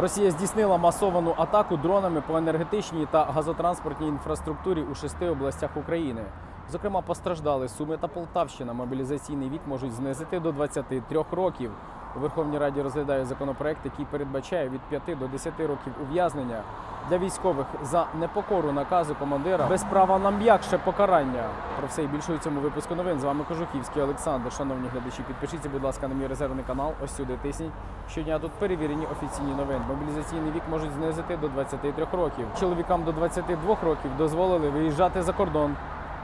Росія здійснила масовану атаку дронами по енергетичній та газотранспортній інфраструктурі у шести областях України. Зокрема, постраждали Суми та Полтавщина. Мобілізаційний вік можуть знизити до 23 років. Верховній Раді розглядає законопроект, який передбачає від 5 до 10 років ув'язнення для військових за непокору наказу командира без права на м'якше покарання. Про все і більше у цьому випуску новин. З вами Кожухівський Олександр. Шановні глядачі, підпишіться, будь ласка, на мій резервний канал. Ось сюди тисніть. Щодня тут перевірені офіційні новини. Мобілізаційний вік можуть знизити до 23 років. Чоловікам до 22 років дозволили виїжджати за кордон.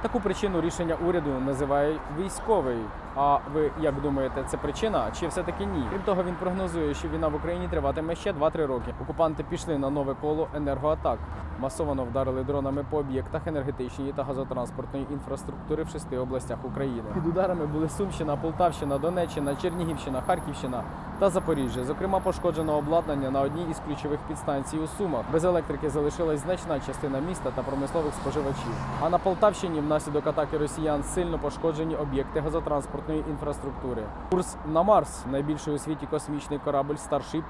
Таку причину рішення уряду називає військовий. А ви як думаєте, це причина чи все-таки ні? Крім того, він прогнозує, що війна в Україні триватиме ще 2-3 роки. Окупанти пішли на нове коло енергоатак. Масово вдарили дронами по об'єктах енергетичної та газотранспортної інфраструктури в шести областях України. Під ударами були Сумщина, Полтавщина, Донеччина, Чернігівщина, Харківщина та Запоріжжя. Зокрема, пошкоджено обладнання на одній із ключових підстанцій у Сумах. Без електрики залишилась значна частина міста та промислових споживачів. А на Полтавщині внаслідок атаки росіян сильно пошкоджені об'єкти газотранспортної інфраструктури. Курс на Марс, найбільший у світі космічний корабль Starship,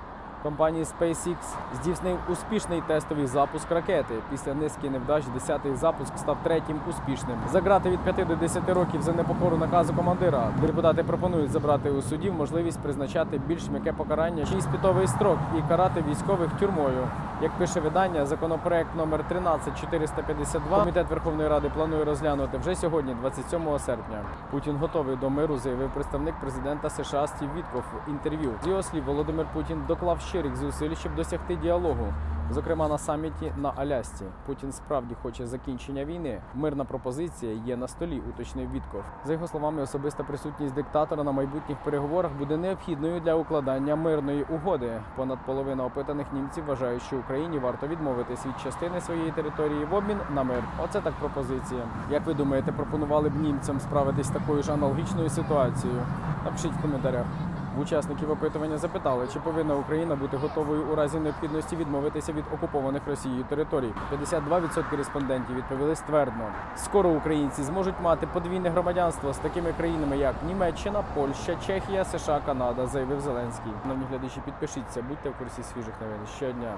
компанії SpaceX здійснив успішний тестовий запуск ракети. Після низки невдач 10-й запуск став третім успішним. За грати від 5 до 10 років за непокору наказу командира. Депутати пропонують забрати у судів можливість призначати більш м'яке покарання чи іспитовий строк і карати військових тюрмою. Як пише видання, законопроект номер 13452 Комітет Верховної Ради планує розглянути вже сьогодні, 27 серпня. Путін готовий до миру, заявив представник президента США Стів Вітков в інтерв'ю. З його слів, Володимир Путін доклав щирих зусиль, щоб досягти діалогу. Зокрема, на саміті на Алясці Путін справді хоче закінчення війни. Мирна пропозиція є на столі, уточнив Вітков. За його словами, особиста присутність диктатора на майбутніх переговорах буде необхідною для укладання мирної угоди. Понад половина опитаних німців вважають, що Україні варто відмовитись від частини своєї території в обмін на мир. Оце так пропозиція. Як ви думаєте, пропонували б німцям справитись такою ж аналогічною ситуацією? Напишіть в коментарях. Учасників опитування запитали, чи повинна Україна бути готовою у разі необхідності відмовитися від окупованих Росією територій. 52% респондентів відповіли ствердно. Скоро українці зможуть мати подвійне громадянство з такими країнами, як Німеччина, Польща, Чехія, США, Канада, заявив Зеленський. Новні глядачі, підпишіться, будьте в курсі свіжих новин щодня.